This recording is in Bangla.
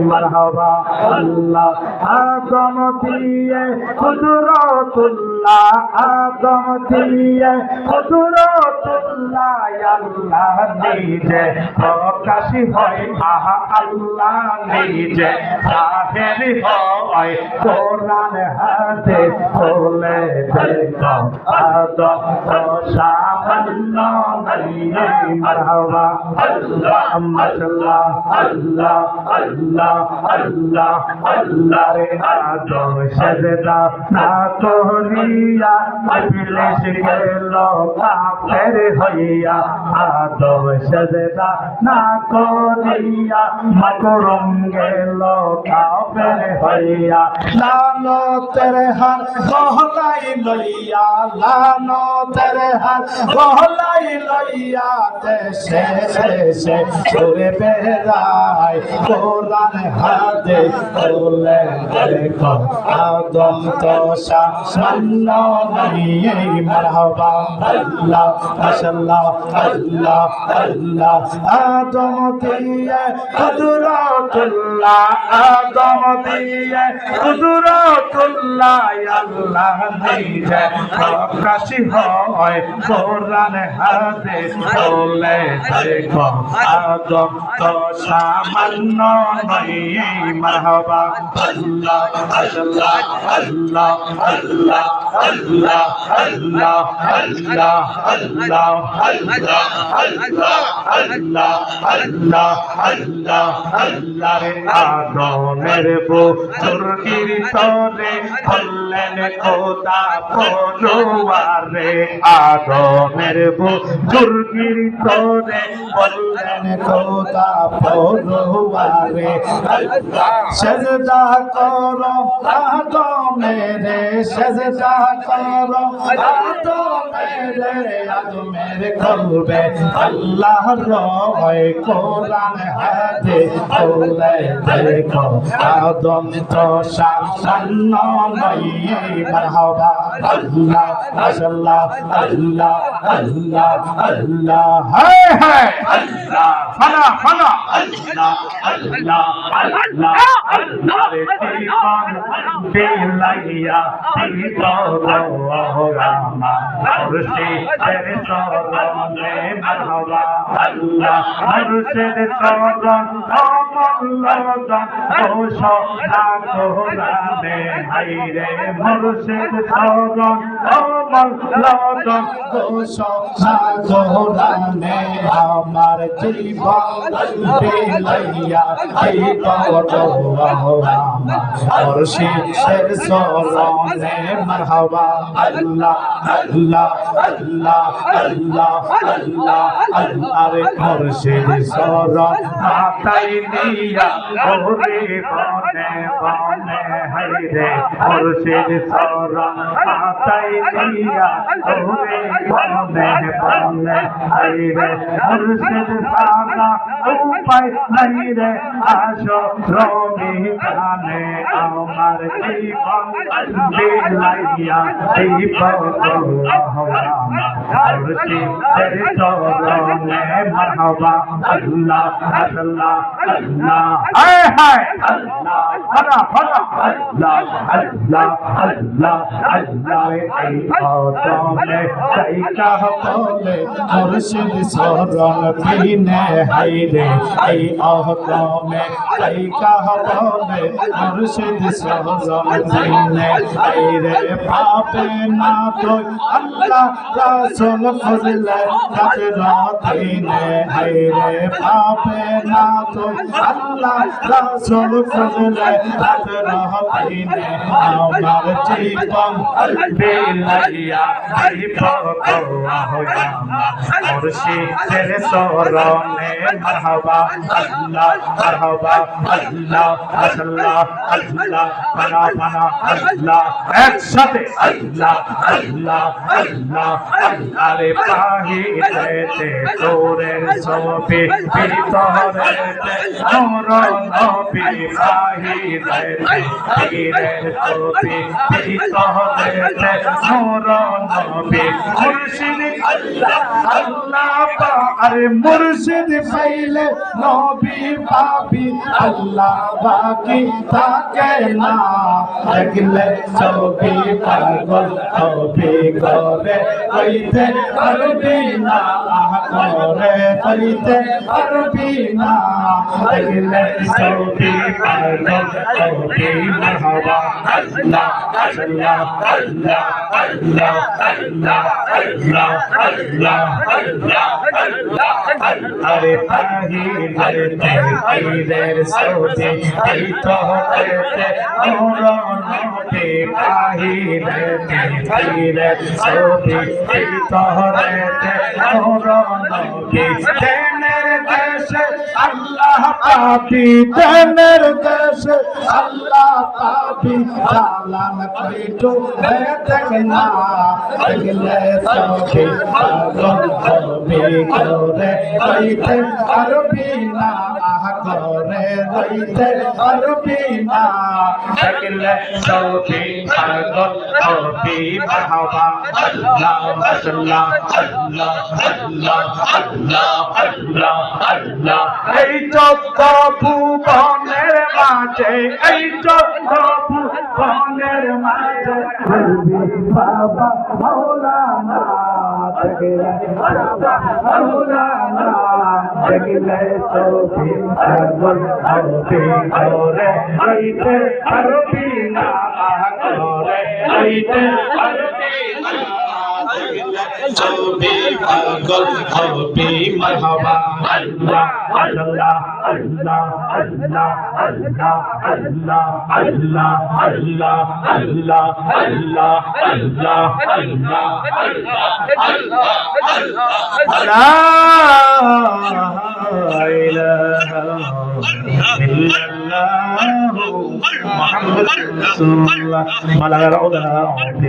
मरहबा अल्लाह आदम दिए हजरतुल्लाह आदम दिए हजरतुल्लाह अल्लाह নিজে। প্রকাশী হয় আহা আল্লাহ নিজে। সাহের হয় কোরআন হাতে তোলে দেখলাম আদম সামান্য মরহবা আল্লাহ, মাশাআল্লাহ, আল্লাহ আল্লাহ। আল্লাহ আল্লাহ রে আদম সাজদা। না করিয়া ইবলিস গেল কাফের হইয়া আদম সাজদা। না করিয়া মাকরুম গেল কাফের হইয়া লানো তেরে হাত গহলাই লইয়া লানো তেরে হাত গহলাই লইয়া দেশে দেশে ঘুরে বেড়ায়। কোরআন হাতে বলে দেখো, আদম তো সামান্য নাই মারহাবা, আল্লাহ, মাশাআল্লাহ, আল্লাহ আল্লাহ। আদম দিয়ে কুদরতুল্লাহ, আদম দিয়ে কুদরতুল্লাহ, আল্লাহ নিজে প্রকাশী হয়। কোরআন হাতে বলে দেখো, আদম তো সামান্য নয় মারহাবা। আল্লাহ আল্লাহ আল্লাহ আল্লাহ আল্লাহ আল্লাহ আল্লাহ আল্লাহ আল্লাহ আল্লাহ আল্লাহ আল্লাহ আল্লাহ আল্লাহ রে আদমের বুজুর্গির তরে বললেন তরে বললেন খোদা পরোয়ারে। সেজদা করো আদমের সেজদা করো আদমের আদমের করবে। আল্লাহ রয় কোরআন হাতে বলে দেখো। আদম তো সামান্য নয় মারহাবা আল্লাহ মাশাআল্লাহ আল্লাহ আল্লাহ আল্লাহ। হায় হায় আল্লাহ ফানা ফানা আল্লাহ আল্লাহ আল্লাহ আল্লাহ রে দিবান দিলাইয়া দিতো রামা হরসে আমার জীবন মারহাবা আল্লাহ আল্লাহ আল্লাহ আল্লাহ আল্লাহ আল্লাহ রে মুর্শিদ চরণ মাতাই নিয়া ওরে বনে বনে হাইরে মুর্শিদ চরণ মাতাই নিয়া ওরে বনে বনে হাইরে মুর্শিদ সাদা উপায় নাই রে আসো রবি গানে আমার জীবন বিলাইয়া দীপক মুর্শিদের চরণে মারহাবা আল্লাহ আল্লাহ আল্লাহ হায় হায়! আল্লাহ ফানা ফানা আল্লাহ আল্লাহ আল্লাহ আল্লাহ এই অদমে সাইকা বলে মুর্শিদ চরণ বিনে হাইরে এই অদমে সাইকা বলে মুর্শিদ চরণ বিনে হাইরে পাপে না তো আল্লাহ রাসূল ফজলে তাকে রাতিনে হাইরে পাপে না তো আল্লাহ রাসূল ফজলে তাকে রাতিনে तेरे सोरों ने मरहबा अल्लाह मरहबा अल्लाह अल्लाह अल्लाह बना बना अल्लाह एक साथ अल्लाह अल्लाह अल्लाह अल्लाह रे पाही लेते तोरे सो पे भी तोरे तोरो नो भी पाही लेते পীরের ছবি ভিতরেতে নূর নবী মুর্শিদ আল্লাহ আল্লাহ পা আরে মুর্শিদ পাইলে নবী পাবি আল্লাহ বাকি থাকে না দেখলে ছবি পাগল ছবি করে হইতে পারবি না করে হইতে পারবি না দেখলে ছবি পাগল ছবি আরে পাহি আরে পাহিদের সোতে এই তো হতে আল্লাহ পাপি তেনের আল্লাহ সালাম পেটু দেখ না দেখলে সখে পাগল হবে করে কইতে পারবি না আহ হইতে পারবি না। দেখলে সবে পাগল হবে মারহাবা। আল্লাহ আল্লাহ আল্লাহ আল্লাহ আল্লাহ আল্লাহ। আল্লাহ এই চোদ্দ ভুবনের মাঝে এই চোদ্দ ভুবনের মাঝে বাবা মৌলানা। বাবা মৌলানা হবে করে হইতে পারবি না করে হইতে পারবি না ছবি পাগল হবে মারহাবা আল্লাহ আল্লাহ আল্লাহ আল্লাহ আল্লাহ আল্লাহ আল্লাহ আল্লাহ আল্লাহ আল্লাহ আল্লাহ আল্লাহ আল্লাহ লা ইলাহা محمد رسول الله على روضها